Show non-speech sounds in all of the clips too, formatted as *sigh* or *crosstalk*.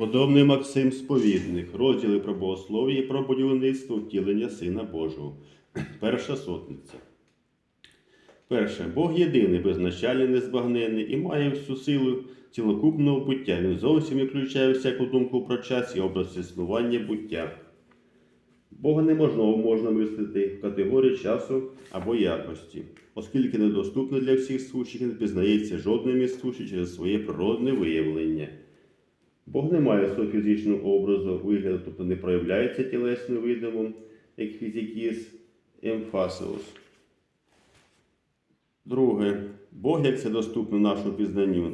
Преподобний Максим Сповідник, розділи про богослов'я і про будівництво втілення Сина Божого. *clears throat* Перша сотниця. Перше. Бог єдиний, безначальний, незбагненний і має всю силу цілокупного буття. Він зовсім виключає всяку думку про час і образ існування буття. Бога неможливо можна мислити в категорії часу або якості, оскільки недоступно для всіх сущих не пізнається жодним із сущих через своє природне виявлення. Бог не має свого фізичного образу, вигляду, тобто не проявляється тілесно видимим, як фізикіс емфасеус. Друге, Бог, як це доступно нашому пізнанню,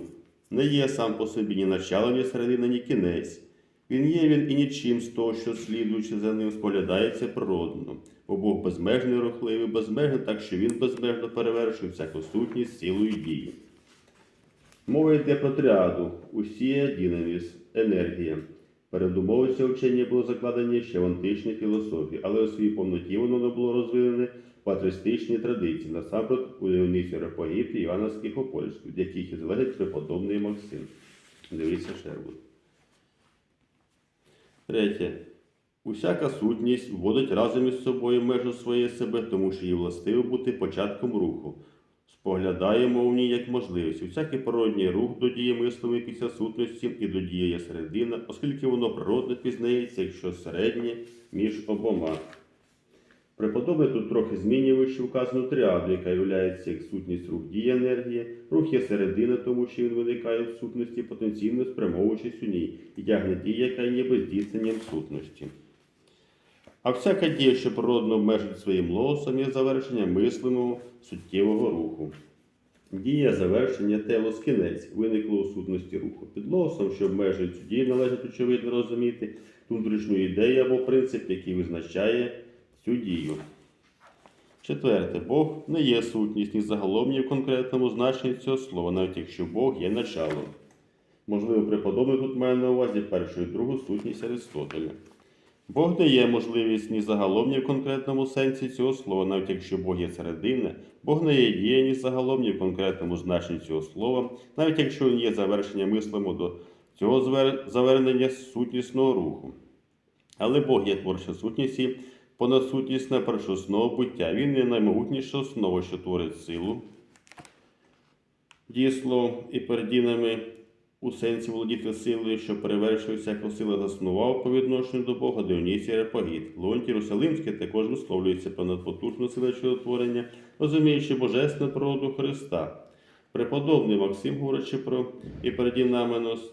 не є сам по собі ні начало, ні середина, ні кінець. Він є він і нічим з того, що слідуючи за ним, споглядається природно, бо Бог безмежний, рухливий, безмежний, так що він безмежно перевершує всяку сутність цілої дії. Мова йде про тріаду, усія дінаміс, енергія. Передумови цього вчення було закладені ще в античній філософії, але у своїй повноті воно не було розвинене в патристичній традиції, насамперед у Леонісі Рапогіпі і Іоанна Скіфопольську, від яких і залежить преподобний Максим. Дивіться Шервуд. Третє. Усяка сутність вводить разом із собою межу своєї себе, тому що їй властиво бути початком руху. Споглядаємо в ній як можливість. Усякий природній рух до дії мислової після сутності і до дії середина, оскільки воно природно пізнається, якщо середнє між обома. Преподобний тут трохи змінює вище вказану тріаду, яка є як сутність рух дії енергії. Рух є середина, тому що він виникає в сутності, потенційно спрямовуючись у ній, і тягне дія, яка є бездійсненням сутності. А всяка дія, що природно обмежить своїм лосом, є завершення мислимого суттєвого руху. Дія завершення телос кінець виникло у сутності руху. Під лосом, що обмежує цю дію, належить очевидно розуміти внутрішню ідею або принцип, який визначає цю дію. Четверте, Бог не є сутність ні загалом, ні в конкретному значенні цього слова, навіть якщо Бог є началом. Можливо, преподобний тут має на увазі першу і другу сутність Аристотеля. Бог не є можливість ні загалом, ні в конкретному сенсі цього слова, навіть якщо Бог є середина, Бог не є дія ні загалом, ні в конкретному значенні цього слова, навіть якщо він є завершення мислимо до цього завернення сутнісного руху. Але Бог є творча сутність і понадсутнісне першосного буття. Він є наймогутніша основа, що творить силу. Дієслов і передінами у сенсі володіти силою, що перевершує всяку силу, заснував по відношенню до Бога Діонісій Репагіт. Леонтій Русалимський також висловлюється про надпотужну силу чудотворення, розуміючи божественну природу Христа. Преподобний Максим, говорячи про Іпердінаменос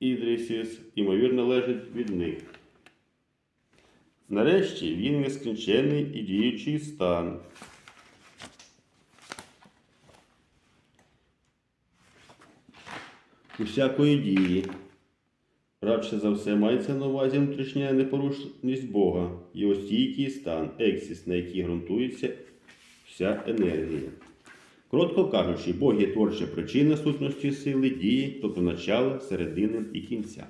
Ідрісіс, ймовірно, лежить від них. Нарешті він нескінчений і діючий стан. Усякої дії. Радше за все мається на увазі внутрішня непорушність Бога, його стійкий стан, ексіс, на який ґрунтується вся енергія. Коротко кажучи, Бог є творча причина сутності сили, дії, тобто начала, середини і кінця.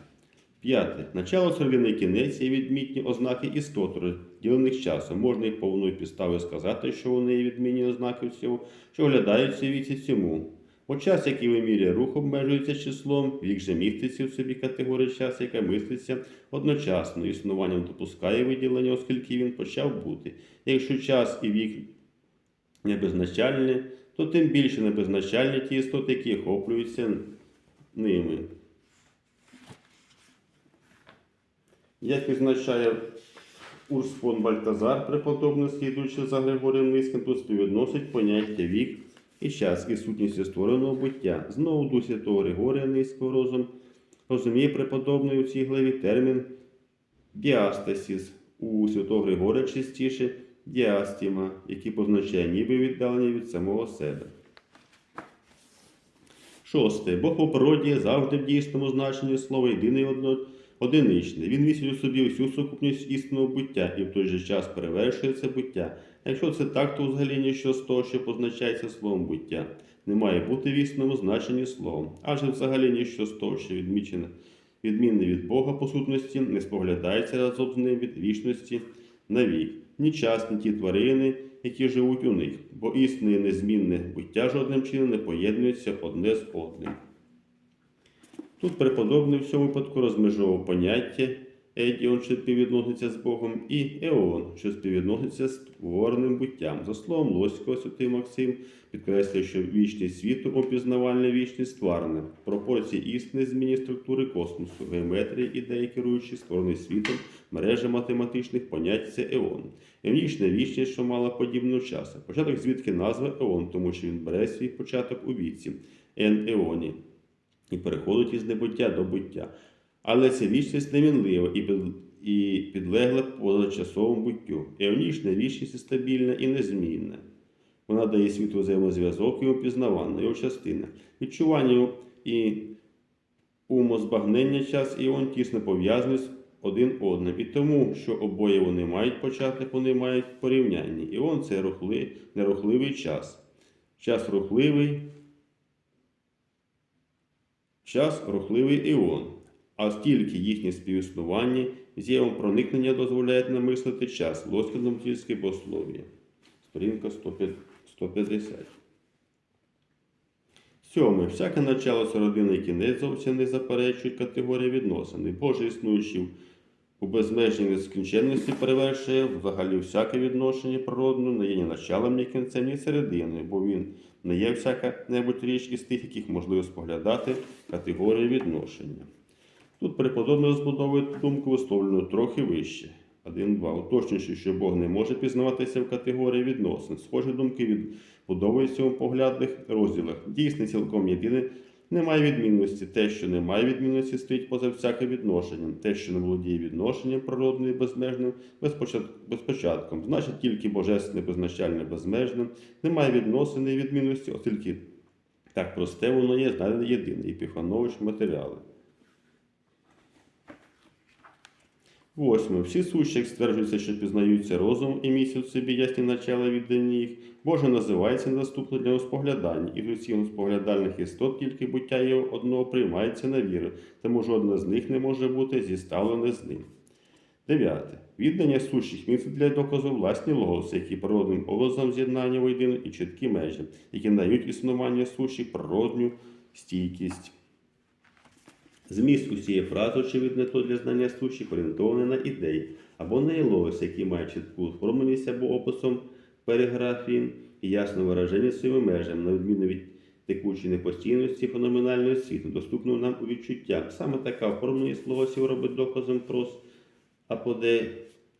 П'яте. Начало середини і кінець є відмітні ознаки істот, розділених часом. Можна їх повною підставою сказати, що вони є відмінні ознаки всього, що оглядаються віці цьому. Бо час, який вимірює рух, обмежується числом, вік же міститься в собі категорія часу, яка мислиться одночасно. Існуванням допускає виділення, оскільки він почав бути. Якщо час і вік не безначальні, то тим більше не безначальні ті істоти, які охоплюються ними. Як відзначає Урс фон Бальтазар, преподобно слідуючи за Григорієм Низьким, тут співвідносить поняття вік і час і сутністю створеного буття. Знову до святого Григорія Низького розум розуміє преподобний у цій главі термін діастасіс. У святого Григорія частіше діастіма, який позначає ніби віддалення від самого себе. Шосте. Бог по природі завжди в дійсному значенні слова єдиний одно, одиничний. Він містить у собі всю сукупність істинного буття і в той же час перевершує це буття. Якщо це так, то взагалі ніщо з того, що позначається словом буття, не має бути в існому значенні словом. Адже взагалі ніщо з того, що відмічено, відмінне від Бога по сутності, не споглядається разом з ним від вічності на вік. Ні час, ні ті тварини, які живуть у них, бо істинне і незмінне буття жодним чином не поєднується одне з одним. Тут преподобний в цьому випадку розмежовував поняття Едіон, що співвідноситься з Богом, і Еон, що співвідноситься з створеним буттям. За словом Лоського, святий Максим підкреслює, що вічність світу опізнавальна вічність створене. Пропорції істини зміні структури космосу, геометрії ідеї, керуючи створений світом, мережа математичних понять це Еон. Еонічна вічність, що мала подібну часу. Початок звідки назва Еон, тому що він бере свій початок у віці, Ен і переходить із небуття до буття. Але ця вічність немінлива і, під, і підлегла позачасовому буттю. Еонічна вічність є стабільна і незмінна. Вона дає світу взаємозв'язок і опізнавання, його частина. Відчування і умозбагнення час і он тісно пов'язані з один одним. І тому, що обоє вони мають початок, вони мають порівняння. І он це рухли, нерухливий час. Час рухливий, час рухливий іон. А стільки їхнє співіснування з'явом проникнення дозволяють намислити час лоскідом тільське послов'я. Сторінка 150. Сьоме. Всяке начало середини і кінець зовсім не заперечують категорії відносини. Боже існуючий у безмежній нескінченності перевершує взагалі всяке відношення природне, не є ні началом, ні кінцем, ні серединою, бо він не є всяка небудь річ із тих, яких можливо споглядати категорії відношення. Тут преподобно розбудовує думку висловлену трохи вище. 1.2. Уточнюючи, що Бог не може пізнаватися в категорії відносин. Схожі думки відбудовуються у поглядних розділах. Дійсне цілком єдине немає відмінності. Те, що немає відмінності, стоїть поза всяким відношенням. Те, що не володіє відношенням природним і безмежним, безпочат- безпочатком. Значить, тільки божественне, безначальне, безмежне. Немає відносини і відмінності, оскільки так просте воно є, знайдене єдине. Епіфанович матеріали. Восьме. Всі сущі, як стверджується, що пізнаються розум і містять в собі ясні начала віддані їх, Боже називається недоступно для споглядання, і з усіх споглядальних істот тільки буття його одного приймається на віру, тому жодне з них не може бути зіставлене з ним. Дев'яте. Віддання сущих містить для доказу власні логоси, які природним образом з'єднання воєдино і чіткі межі, які дають існування сущих природню стійкість. Зміст усієї фрази, очевидно, то для знання сущих орієнтований на ідеї або на логос, які мають чітку оформленість або описом переграфії і ясне вираження своїми межами, на відміну від текучої непостійності феноменального світу, доступного нам у відчуття. Саме така оформленість логосів робить доказом про аподе,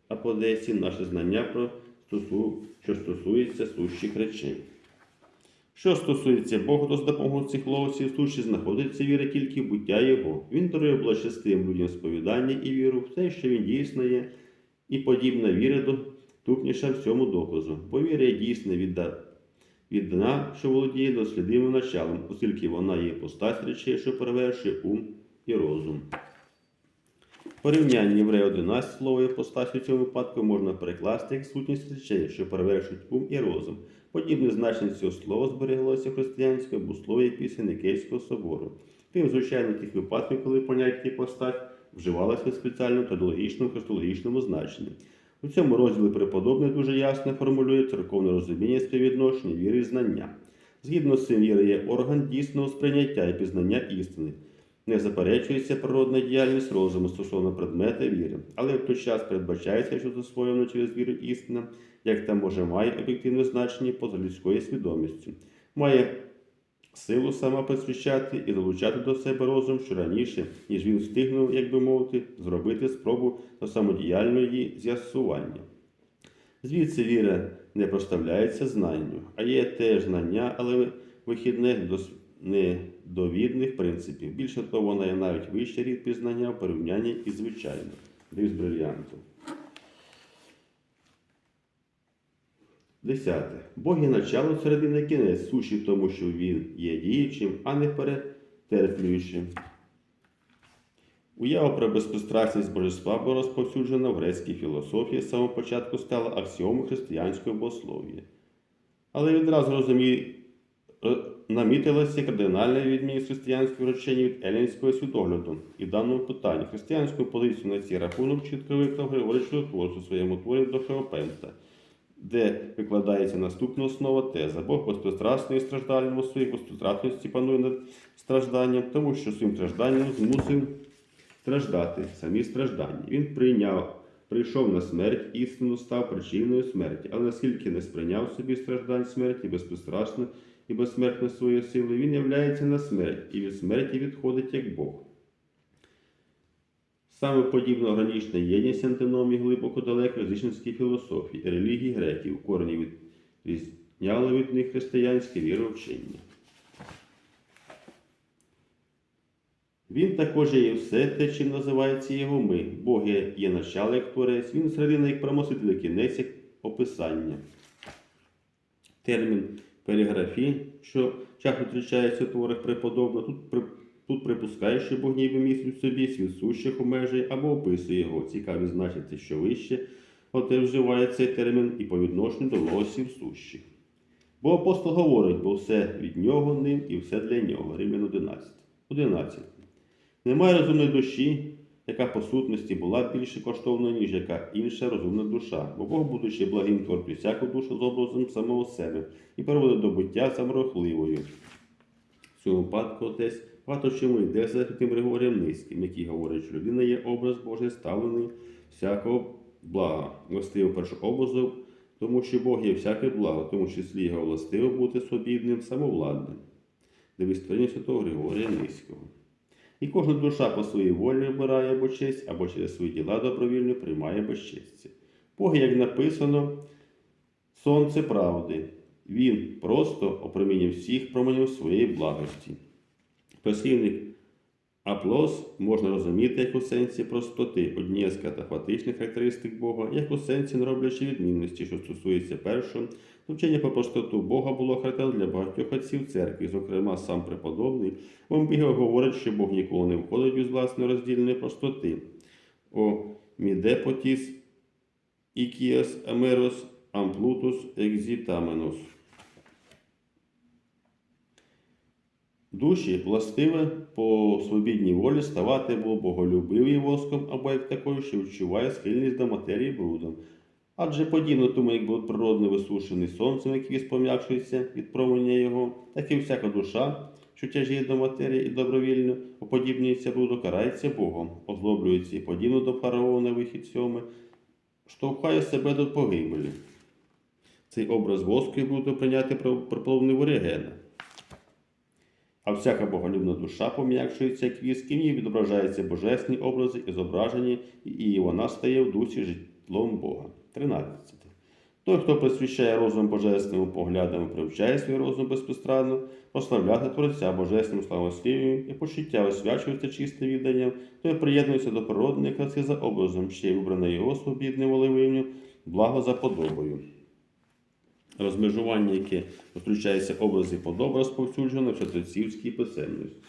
аподесі наше знання про стосу, що стосується сущих речей. Що стосується Бога, то з допомогою цих логосів суші знаходиться віра тільки в буття Його. Він дарує благочестивим людям сповідання і віру в те, що він дійсно є, і подібна віра доступніша всьому доказу. Бо віра є дійсна відда... віддана, що володіє дослідним началом, оскільки вона є постать речей, що перевершує ум і розум. Порівняння єврея 11 слово постасі у цьому випадку можна перекласти як сутність речей, що перевершують ум і розум. Подібне значення цього слова збереглося в християнському богослов'ї після Никейського собору. Тим, звичайно, тих випадків, коли поняття постать вживалося в спеціальному тодологічному христологічному значенні. У цьому розділі преподобний дуже ясно формулює церковне розуміння співвідношення віри і знання. Згідно з цим, віра є орган дійсного сприйняття і пізнання істини. Не заперечується природна діяльність розуму стосовно предмета віри, але в той час передбачається, що засвоєно через віру істина, як там може має об'єктивне значення поза людською свідомістю, має силу сама просвіщати і залучати до себе розум, що раніше, ніж він встигнув, як би мовити, зробити спробу до самодіяльного її з'ясування. Звідси віра не проставляється знанню, а є теж знання, але вихідне до недовідних принципів. Більше того, вона є навіть вищий рід пізнання в порівнянні із звичайним. Дивсь брильянту. Десяте. Бог є начало середини кінець, суші тому, що він є діючим, а не перетерплюючим. Уява про безпристрасність божества була розповсюджена в грецькій філософії з самого початку стала аксіомою християнського богослов'я. Але відразу розуміє, намітилася кардинальна відмінність християнського речення від елінського світогляду. І в даному питанні християнську позицію на цей рахунок чітко виклав Григорій Чудотворець у своєму творі до Феопента, де викладається наступна основа теза. Бог безпристрасний і страждальному своїй безпристрасності панує над стражданням, тому що своїм стражданням змусив страждати, самі страждання. Він прийняв, прийшов на смерть, істину став причиною смерті, але наскільки не сприйняв собі страждань смерті, безпристрасно і безсмертно своєї сили, він являється на смерть і від смерті відходить як Бог. Саме подібна органічна єдність антиномії глибоко далеко язичницькій філософії релігії греків, корені відрізняли від них християнське віровчення. Він також є все те, чим називається його ми. Бог є, начало як творець, він середина як промислитель, кінець як описання. Термін переграфі, що часто зустрічається у творах преподобно, тут, при, тут припускає, що Бог ніби містить в собі світ сущих обмежень або описує його. Цікаво відзначити, що вище, оте вживає цей термін і по відношенню до лосів сущих. Бо апостол говорить, бо все від нього ним і все для нього. Римлян 11. 11. Немає розумної душі, яка по сутності була більше коштовною, ніж яка інша розумна душа. Бо Бог, будучи благим творить всяку душу з образом самого себе і приводить до буття саморохливою. В цьому випадку отець багато чому йде за тим Григорієм Низьким, який говорить, що людина є образ Божий, ставлений всякого блага, властиво першообразу, тому що Бог є всяке благо, тому числі його властиво бути свобідним, самовладним. Дивись створення святого Григорія Низького. І кожна душа по своїй волі вибирає або честь, або через свої діла добровільно приймає безчестя. Бог, як написано, сонце правди. Він просто опромінює всіх променів своєї благості. Просівник Аплос можна розуміти як у сенсі простоти, однієї з катафатичних характеристик Бога, як у сенсі не роблячи відмінності, що стосується першого, вчення про простоту Бога було характерно для багатьох отців церкви, зокрема сам преподобний. Вампіго говорить, що Бог ніколи не входить із власної роздільної простоти. О мідепотіс ікіас амерос амплутус екзітаменус. Душі властиве по свобідній волі ставати або боголюбиві воском, або як такою, що відчуває схильність до матерії брудом. Адже подібно тому, як природно висушений сонцем, як віз пом'якшується від променя його, так і всяка душа, що тяжіє до матерії і добровільно уподібнюється бруду, карається Богом, озлоблюється і подібно до фараона вихід сьоми, штовхає себе до погибелі. Цей образ воску і бруду прийняти припловний ворігена. А всяка боголюбна душа пом'якшується як віск, і в ній відображаються божественні образи і зображені, і вона стає в дусі житлом Бога. 13. Той, хто присвящає розум божественному поглядам привчає свій розум безпостранно, прославляти Творця божественним славослів'ям і почуття освячується чистим відданням, той приєднується до природної краси за образом, ще й вибране його свобідним волевинню, благо за подобою. Розмежування, яке зустрічається образи подоб, розповсюджено в чатоцівській писемності.